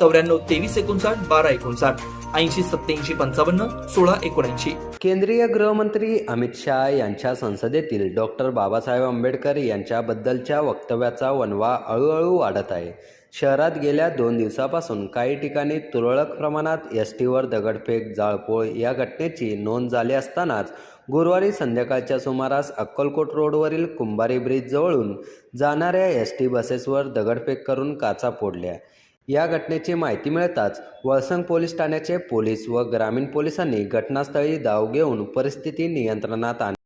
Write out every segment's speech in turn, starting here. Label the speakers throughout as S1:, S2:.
S1: चौऱ्याण्णव तेवीस एकोणसाठ बारा एकोणसाठ ऐंशी सत्याऐंशी पंचावन्न सोळा एकोणऐंशी.
S2: केंद्रीय गृहमंत्री अमित शहा यांच्या संसदेतील डॉक्टर बाबासाहेब आंबेडकर यांच्याबद्दलच्या वक्तव्याचा वनवा हळूहळू वाढत आहे. शहरात गेल्या दोन दिवसापासून काही ठिकाणी तुरळक प्रमाणात एस टीवर दगडफेक जाळपोळ या घटनेची नोंद झाली असतानाच गुरुवारी संध्याकाळच्या सुमारास अक्कलकोट रोडवरील कुंभारी ब्रिज जवळून जाणाऱ्या एस टी बसेसवर दगडफेक करून काचा फोडल्या. या घटनेची माहिती मिळताच वळसंग पोलीस ठाण्याचे पोलीस व ग्रामीण पोलिसांनी घटनास्थळी धाव घेऊन परिस्थिती नियंत्रणात आणली.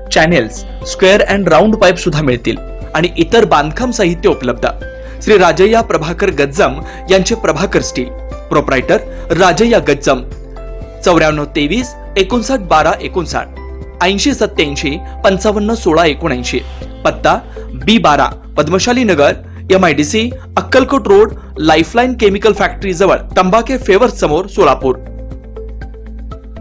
S1: channels square and round pipe सुद्धा मिळतील. आणि इतर बांधकाम साहित्य उपलब्ध. श्री राजय्या प्रभाकर गज्जम यांचे प्रभाकर स्टील प्रोप्रायटर राजय्या गज्जम. चौऱ्याण्णव तेवीस एकोणसाठ बारा एकोणसाठ. ऐंशी सत्याऐंशी पंचावन्न सोळा एकोणऐंशी. पत्ता बी बारा Padmashali Nagar M I D C Akkalkot road lifeline chemical factory जवळ तंबाखे फेवर समोर सोलापूर.